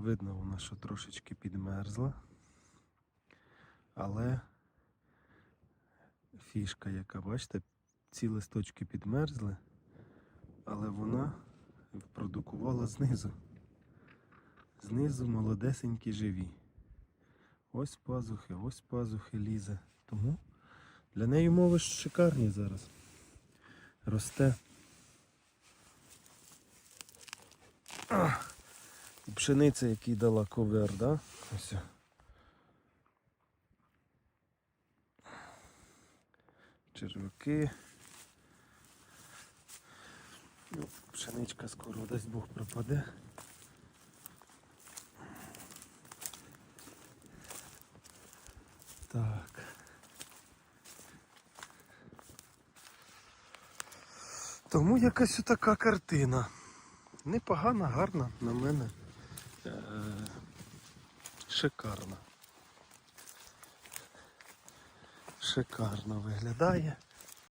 Видно вона, що трошечки підмерзла. Але фішка, яка, бачите, ці листочки підмерзли, але вона продукувала знизу. Знизу молодесенькі живі. Ось пазухи, ось пазухи лізе. Тому для неї умови шикарні зараз. Росте. А, пшениця, який дала ковер, да? Ось. Червяки. Ну, пшеничка скоро дасть Бог пропаде. Так. Тому якась така картина. Непогана, гарна на мене. Шикарна. Шикарно виглядає.